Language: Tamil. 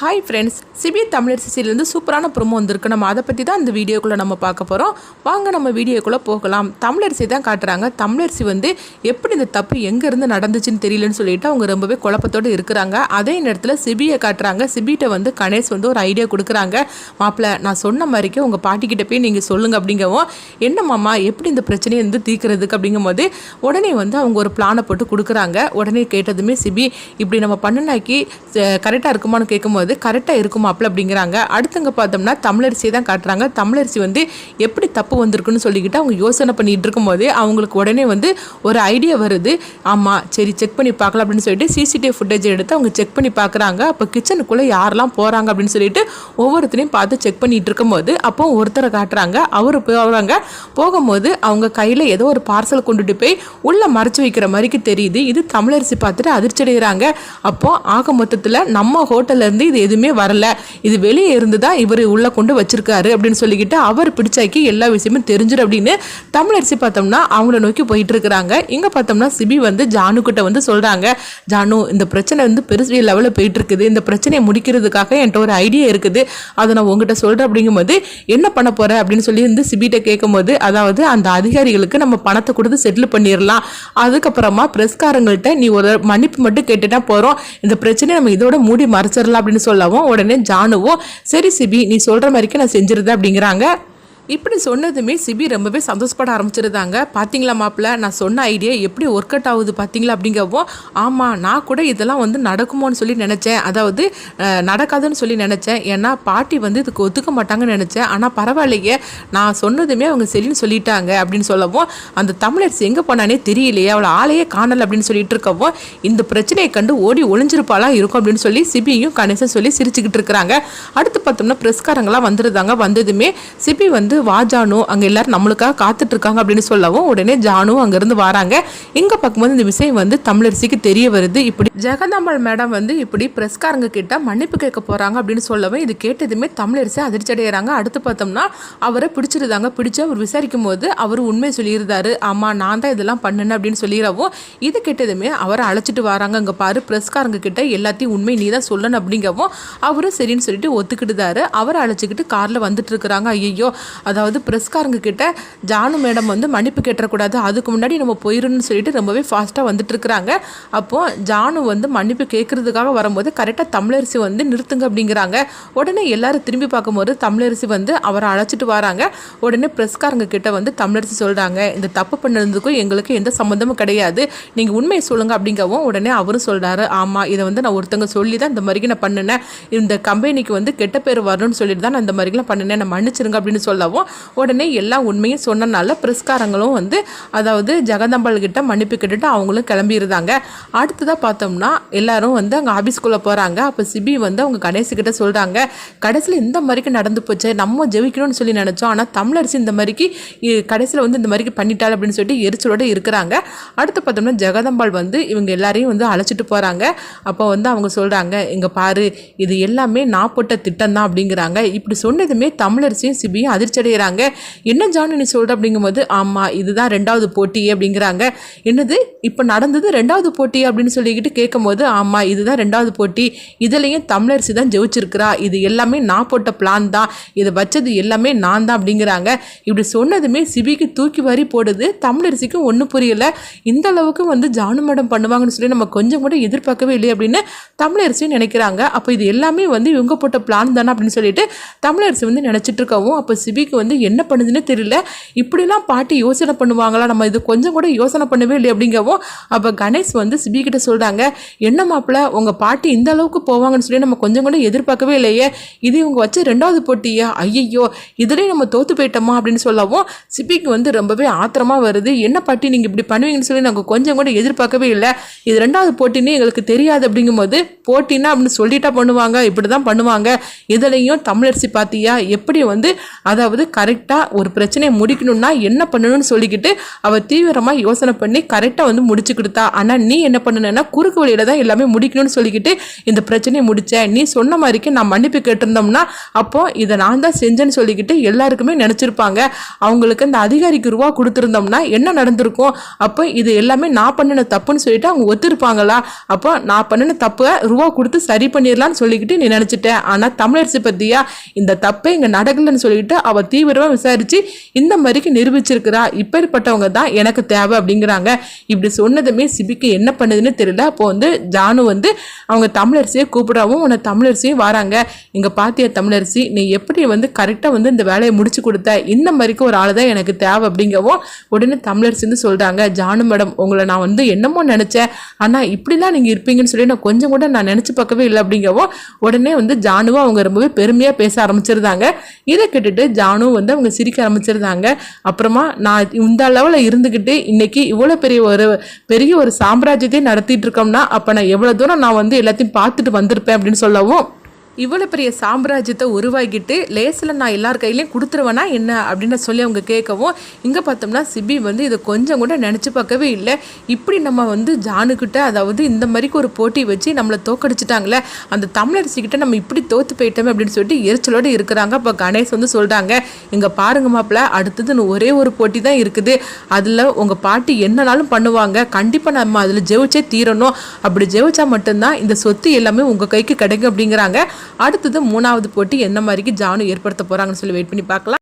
ஹாய் ஃப்ரெண்ட்ஸ் சிபி தமிழர் சிசிலேருந்து சூப்பரான ப்ரோமோ வந்திருக்கு. நம்ம அதை பற்றி தான் இந்த வீடியோக்குள்ளே நம்ம பார்க்க போகிறோம் வாங்க நம்ம வீடியோக்குள்ளே போகலாம். தமிழரசி தான் காட்டுறாங்க. தமிழரசி வந்து எப்படி இந்த தப்பு எங்கேருந்து நடந்துச்சுன்னு தெரியலன்னு சொல்லிட்டு அவங்க ரொம்பவே குழப்பத்தோடு இருக்கிறாங்க. அதே நேரத்தில் சிபியை காட்டுறாங்க. சிபிகிட்ட வந்து கணேஷ் வந்து ஒரு ஐடியா கொடுக்குறாங்க. மாப்பிள்ள நான் சொன்ன மாதிரிக்கே உங்கள் பாட்டிக்கிட்ட போய் நீங்கள் சொல்லுங்கள் அப்படிங்கவும் என்ன மாமா எப்படி இந்த பிரச்சனையை வந்து தீர்க்கறதுக்கு? அப்படிங்கும்போது உடனே வந்து அவங்க ஒரு பிளானை போட்டு கொடுக்குறாங்க. உடனே கேட்டதுமே சிபி இப்படி நம்ம பண்ணுனாக்கி கரெக்டாக இருக்குமான்னு கேட்கும்போது கரெக்டாக இருக்குமாப்பில் அப்படிங்கிறாங்க. அடுத்தங்க பார்த்தோம்னா தமிழரிசியை தான் காட்டுறாங்க. தமிழரிசி வந்து எப்படி தப்பு வந்திருக்குன்னு சொல்லிக்கிட்டு அவங்க யோசனை பண்ணிட்டு இருக்கும்போது அவங்களுக்கு உடனே வந்து ஒரு ஐடியா வருது. ஆமாம் சரி செக் பண்ணி பார்க்கலாம் அப்படின்னு சொல்லிட்டு சிசிடிவி ஃபுட்டேஜ் எடுத்து அவங்க செக் பண்ணி பார்க்குறாங்க. அப்போ கிச்சனுக்குள்ளே யாரெல்லாம் போகிறாங்க அப்படின்னு சொல்லிட்டு ஒவ்வொருத்தரையும் பார்த்து செக் பண்ணிட்டு இருக்கும்போது அப்போ ஒருத்தரை காட்டுறாங்க. அவர் போகிறாங்க போகும்போது அவங்க கையில் ஏதோ ஒரு பார்சல் கொண்டுட்டு போய் உள்ளே மறைச்சு வைக்கிற மாதிரிக்கு தெரியுது. இது தமிழரசி பார்த்துட்டு அதிர்ச்சி அடைகிறாங்க அப்போ ஆக மொத்தத்தில் நம்ம ஹோட்டல்லேருந்து இது எதுவுமே வரல. இது வெளியே இருந்து தான் இவர் உள்ளே கொண்டு வச்சிருக்காரு அப்படின்னு சொல்லிக்கிட்டு அவர் பிடிச்சாக்கி எல்லா விஷயமும் தெரிஞ்சிடும் அப்படின்னு தமிழரசி பார்த்தோம்னா அவங்கள நோக்கி போயிட்டு இருக்கிறாங்க. இங்கே பார்த்தோம்னா சிபி வந்து ஜானு கிட்ட வந்து சொல்கிறாங்க ஜானு இந்த பிரச்சனை வந்து பெருசு லெவலில் போயிட்டு இருக்குது. இந்த பிரச்சனையை முடிக்கிறதுக்காக என்கிட்ட ஒரு ஐடியா இருக்குது. அதை நான் உங்ககிட்ட சொல்கிறேன் அப்படிங்கும்போது என்ன பண்ண போகிறேன் அப்படின்னு சொல்லி வந்து சிபிகிட்ட கேட்கும்போது அதாவது அந்த அதிகாரிகளுக்கு நம்ம பணத்தை கொடுத்து செட்டில் பண்ணிடலாம் அதுக்கப்புறமா பிரஸ்காரங்கள்ட்ட நீ ஒரு மன்னிப்பு மட்டும் கேட்டுட்டா போகிறோம் இந்த பிரச்சனையை நம்ம இதோட மூடி மறைச்சிடலாம் அப்படின்னு சொல்லவும் உடனே ஜானுவும் சரி சிபி நீ சொல்கிற மாதிரிக்கு நான் செஞ்சிருந்தேன் அப்படிங்கிறாங்க. இப்படி சொன்னதுமே சிபி ரொம்பவே சந்தோஷப்பட ஆரம்பிச்சிருந்தாங்க. பார்த்தீங்களா மாப்பிள்ள நான் சொன்ன ஐடியா எப்படி ஒர்க் அவுட் ஆகுது பார்த்தீங்களா அப்படிங்கவும் ஆமாம் நான் கூட இதெல்லாம் வந்து நடக்குமோன்னு சொல்லி நினச்சேன். அதாவது நடக்காதுன்னு சொல்லி நினச்சேன். ஏன்னா பாட்டி வந்து இதுக்கு ஒத்துக்க மாட்டாங்கன்னு நினச்சேன். ஆனால் பரவாயில்லையே நான் சொன்னதுமே அவங்க சரின்னு சொல்லிட்டாங்க அப்படின்னு சொல்லவும் அந்த தமிழர்ஸ் எங்கே போனானே தெரியலையே அவளை ஆளையே காணலை அப்படின்னு சொல்லிட்டு இருக்கவும் இந்த பிரச்சனையை கண்டு ஓடி ஒளிஞ்சிருப்பாலாம் இருக்கும் அப்படின்னு சொல்லி சிபியும் கணேசன் சொல்லி சிரிச்சுக்கிட்டு இருக்கிறாங்க. அடுத்து பார்த்தோம்னா பிரஸ்காரங்களாம் வந்துருந்தாங்க. வந்ததுமே சிபி வந்து வாஜானு அங்கே எல்லாரும் நம்மளுக்காக காத்துட்டு இருக்காங்க அப்படின்னு சொல்லவும் உடனே ஜானு அங்கேருந்து வராங்க. இங்கே பார்க்கும்போது இந்த விஷயம் வந்து தமிழரசிக்கு தெரிய வருது. இப்படி ஜெகதாம்பாள் மேடம் வந்து இப்படி பிரஸ்காரங்க கிட்ட மன்னிப்பு கேட்க போகிறாங்க அப்படின்னு சொல்லவும் இது கேட்டதுமே தமிழரசி அதிர்ச்சி அடைகிறாங்க அடுத்து பார்த்தோம்னா அவரை பிடிச்சிருந்தாங்க. பிடிச்சு அவர் விசாரிக்கும் போது அவர் உண்மை சொல்லியிருந்தாரு. ஆமாம் நான் தான் இதெல்லாம் பண்ணுனேன் அப்படின்னு சொல்லிடவும் இது கேட்டதுமே அவரை அழைச்சிட்டு வராங்க. அங்கே பாரு பிரஸ்காரங்க கிட்ட எல்லாத்தையும் உண்மை நீ தான் சொல்லணும் அப்படிங்கவும் அவரும் சரின்னு சொல்லிட்டு ஒத்துக்கிட்டுதாரு. அவரை அழைச்சிக்கிட்டு காரில் வந்துட்டு இருக்கிறாங்க ஐயோ அதாவது ப்ரெஸ்காரங்க கிட்ட ஜானு மேடம் வந்து மன்னிப்பு கேட்டக்கூடாது அதுக்கு முன்னாடி நம்ம போயிடணும்னு சொல்லிட்டு ரொம்பவே ஃபாஸ்ட்டாக வந்துட்டு இருக்கிறாங்க அப்போ ஜானு வந்து மன்னிப்பு கேட்குறதுக்காக வரும்போது கரெக்டாக தமிழரசி வந்து நிறுத்துங்க அப்படிங்கிறாங்க. உடனே எல்லாரும் திரும்பி பார்க்கும்போது தமிழரசி வந்து அவரை அழைச்சிட்டு வராங்க. உடனே ப்ரெஸ்காரங்க கிட்ட வந்து தமிழரசி சொல்கிறாங்க இந்த தப்பு பண்ணதுக்கும் எங்களுக்கு எந்த சம்மந்தமும் கிடையாது. நீங்கள் உண்மையை சொல்லுங்கள் அப்படிங்கவும் உடனே அவரும் சொல்கிறாரு ஆமாம் இதை வந்து நான் ஒருத்தங்க சொல்லி தான் இந்த மாதிரி நான் பண்ணினேன். இந்த கம்பெனிக்கு வந்து கெட்ட பேர் வரணும்னு சொல்லிட்டு தான் நான் இந்த மாதிரிலாம் பண்ணினேன். நான் மன்னிச்சிருங்க அப்படின்னு சொல்லவும் உடனே எல்லா உண்மையும் சொன்னனால பிரஸ்காரங்களும் வந்து அதாவது ஜெகதம்பாள் கிட்ட மன்னிப்பு கேட்டுட்டு அவங்களும் கிளம்பியிருந்தாங்க அடுத்ததாக பார்த்தோம்னா எல்லாரும் வந்து அங்கே ஆஃபீஸ்க்குள்ளே போகிறாங்க அப்போ சிபி வந்து அவங்க கணேஷ் சொல்கிறாங்க கடைசியில் இந்த மாதிரிக்கு நடந்து போச்சு நம்ம ஜெயிக்கணும்னு சொல்லி நினச்சோம். ஆனால் தமிழரசு இந்த மாதிரிக்கு கடைசியில் வந்து இந்த மாதிரிக்கு பண்ணிட்டாள் அப்படின்னு சொல்லிட்டு எரிச்சலோட இருக்கிறாங்க. அடுத்து பார்த்தோம்னா ஜெகதம்பாள் வந்து இவங்க எல்லாரையும் வந்து அழைச்சிட்டு போகிறாங்க அப்போ வந்து அவங்க சொல்கிறாங்க இங்கே பாரு இது எல்லாமே நான் போட்ட திட்டம் தான் அப்படிங்கிறாங்க. இப்படி சொன்னதுமே தமிழரசியும் சிபியும் அதிர்ச்சி அடைகிறாங்க என்ன ஜானு நீ சொல்கிற அப்படிங்கும்போது ஆமாம் இதுதான் ரெண்டாவது போட்டி அப்படிங்கிறாங்க. என்னது இப்போ நடந்தது ரெண்டாவது போட்டி அப்படின்னு சொல்லிக்கிட்டு கேட்கும்போது ஆமாம் இதுதான் ரெண்டாவது போட்டி. இதுலேயும் தமிழரசி தான் ஜெயிச்சிருக்கிறா. இது எல்லாமே நான் போட்ட பிளான் தான். இதை வச்சது எல்லாமே நான் தான் அப்படிங்கிறாங்க. இப்படி சொன்னதுமே சிபிக்கு தூக்கி வாரி போடுது. தமிழரசிக்கும் ஒன்றும் புரியல. இந்த அளவுக்கு வந்து ஜானு மேடம் பண்ணுவாங்கன்னு சொல்லி நம்ம கொஞ்சம் கூட எதிர்பார்க்கவே இல்லை அப்படின்னு தமிழரசியும் நினைக்கிறாங்க. அப்போ இது எல்லாமே வந்து இவங்க போட்ட பிளான் தானே அப்படின்னு சொல்லிட்டு தமிழரசி வந்து நினச்சிட்டு இருக்கவும் அப்போ சிபிக்கு வந்து என்ன பண்ணுதுன்னு தெரியல. இப்படிலாம் பாட்டி யோசனை பண்ணுவாங்களா? நம்ம இது கொஞ்சம் கூட யோசனை பண்ணவே இல்லை அப்படிங்கவும் அப்போ கணேஷ் வந்து சிபி கிட்ட சொல்கிறாங்க என்ன மாப்பிள்ள உங்கள் பாட்டி இந்த அளவுக்கு போவாங்கன்னு சொல்லி நம்ம கொஞ்சம் கூட எதிர்பார்க்கவே இல்லையே. இது இவங்க வச்ச ரெண்டாவது போட்டியா? ஐயையோ இதுலேயும் நம்ம தோற்று போயிட்டோமா? அப்படின்னு சொல்லவும் சிபிக்கு வந்து ரொம்பவே ஆத்திரமாக வருது. என்ன பாட்டி நீங்கள் இப்படி பண்ணுவீங்கன்னு சொல்லி நாங்கள் கொஞ்சம் கூட எதிர்பார்க்கவே இல்லை. இது ரெண்டாவது போட்டின்னு எங்களுக்கு தெரியாது. அப்படிங்கும்போது போட்டின்னா? அப்படின்னு சொல்லிட்டா பண்ணுவாங்க இப்படி தான் பண்ணுவாங்க. இதுலேயும் தமிழரசி பார்த்தியா எப்படி வந்து அதாவது அதாவது கரெக்டாக ஒரு பிரச்சனையை முடிக்கணும்னா என்ன பண்ணணும்னு சொல்லிக்கிட்டு அவள் தீவிரமாக யோசனை பண்ணி கரெக்டாக வந்து முடிச்சு கொடுத்தா ஆனால் நீ என்ன பண்ணுனா குறுக்கு வழியில தான் எல்லாமே முடிக்கணும்னு சொல்லிக்கிட்டு இந்த பிரச்சனையை முடிச்ச. நீ சொன்ன மாதிரிக்கு நான் மன்னிப்பு கேட்டிருந்தோம்னா அப்போ இதை நான் தான் செஞ்சேன்னு சொல்லிக்கிட்டு எல்லாருக்குமே நினச்சிருப்பாங்க. அவங்களுக்கு இந்த அதிகாரிக்கு ரூபா கொடுத்துருந்தோம்னா என்ன நடந்திருக்கும்? அப்போ இது எல்லாமே நான் பண்ணின தப்புன்னு சொல்லிட்டு அவங்க ஒத்துருப்பாங்களா? அப்போ நான் பண்ணின தப்பை ரூபா கொடுத்து சரி பண்ணிடலாம்னு சொல்லிக்கிட்டு நீ நினச்சிட்டேன் ஆனால் தமிழரசு பற்றியா இந்த தப்பே இங்கே நடக்கலைன்னு சொல்லிட்டு அவள் தீவிரமாக விசாரித்து இந்த மாதிரிக்கு நிரூபிச்சிருக்கிறா இப்பேற்பட்டவங்க தான் எனக்கு தேவை அப்படிங்கிறாங்க. இப்படி சொன்னதுமே சிபிக்கு என்ன பண்ணுதுன்னு தெரியல. அப்போ வந்து ஜானு வந்து அவங்க தமிழரசியை கூப்பிடாவும் உன்னை தமிழரசியும் வராங்க. இங்கே பாத்திய தமிழரசி நீ எப்படி வந்து கரெக்டாக வந்து இந்த வேலையை முடிச்சு கொடுத்த? இந்த மாதிரிக்கு ஒரு ஆள் தான் எனக்கு தேவை அப்படிங்கவும் உடனே தமிழரசி வந்து சொல்கிறாங்க ஜானு மேடம் உங்களை நான் வந்து என்னமோ நினச்சேன். ஆனால் இப்படிலாம் நீங்கள் இருப்பீங்கன்னு சொல்லி நான் கொஞ்சம் கூட நான் நினச்சி பார்க்கவே இல்லை அப்படிங்கவும் உடனே வந்து ஜானுவும் அவங்க ரொம்பவே பெருமையாக பேச ஆரம்பிச்சிருந்தாங்க. இதை கேட்டுட்டு ஜானு வந்து அவங்க சிரிக்க ஆரம்பிச்சிருந்தாங்க. அப்புறமா நான் இந்த லெவலில் இருந்துக்கிட்டு இன்னைக்கு இவ்வளோ பெரிய ஒரு பெரிய ஒரு சாம்ராஜ்யத்தை நடத்திட்டு இருக்கோம்னா அப்போ நான் எவ்வளோ தூரம் நான் வந்து எல்லாத்தையும் பார்த்துட்டு வந்திருப்பேன் அப்படின்னு சொல்லவும் இவ்வளோ பெரிய சாம்ராஜ்யத்தை உருவாக்கிட்டு லேசில் நான் எல்லார் கையிலையும் கொடுத்துருவேனா என்ன? அப்படின்னு சொல்லி அவங்க கேட்கவும் இங்கே பார்த்தோம்னா சிபி வந்து இதை கொஞ்சம் கூட நினச்சி பார்க்கவே இல்லை. இப்படி நம்ம வந்து ஜானுக்கிட்ட அதாவது இந்த மாதிரிக்கு ஒரு போட்டி வச்சு நம்மளை தோக்கடிச்சிட்டாங்களே அந்த தமிழரசிக்கிட்ட நம்ம இப்படி தோற்று போயிட்டோமே அப்படின்னு சொல்லிட்டு எரிச்சலோடு இருக்கிறாங்க. அப்போ கணேஷ் வந்து சொல்கிறாங்க இங்கே பாருங்க மாப்பிள்ள அடுத்ததுன்னு ஒரே ஒரு போட்டி தான் இருக்குது. அதில் உங்கள் பாட்டி என்னனாலும் பண்ணுவாங்க. கண்டிப்பாக நம்ம அதில் ஜெயிச்சே தீரணும். அப்படி ஜெயிச்சா மட்டும்தான் இந்த சொத்து எல்லாமே உங்கள் கைக்கு கிடைக்கும் அப்படிங்கிறாங்க. அடுத்தது மூணாவது போட்டி என்ன மாதிரிக்கு ஜானு ஏற்படுத்த போகிறாங்கன்னு சொல்லி வெயிட் பண்ணி பார்க்கலாம்.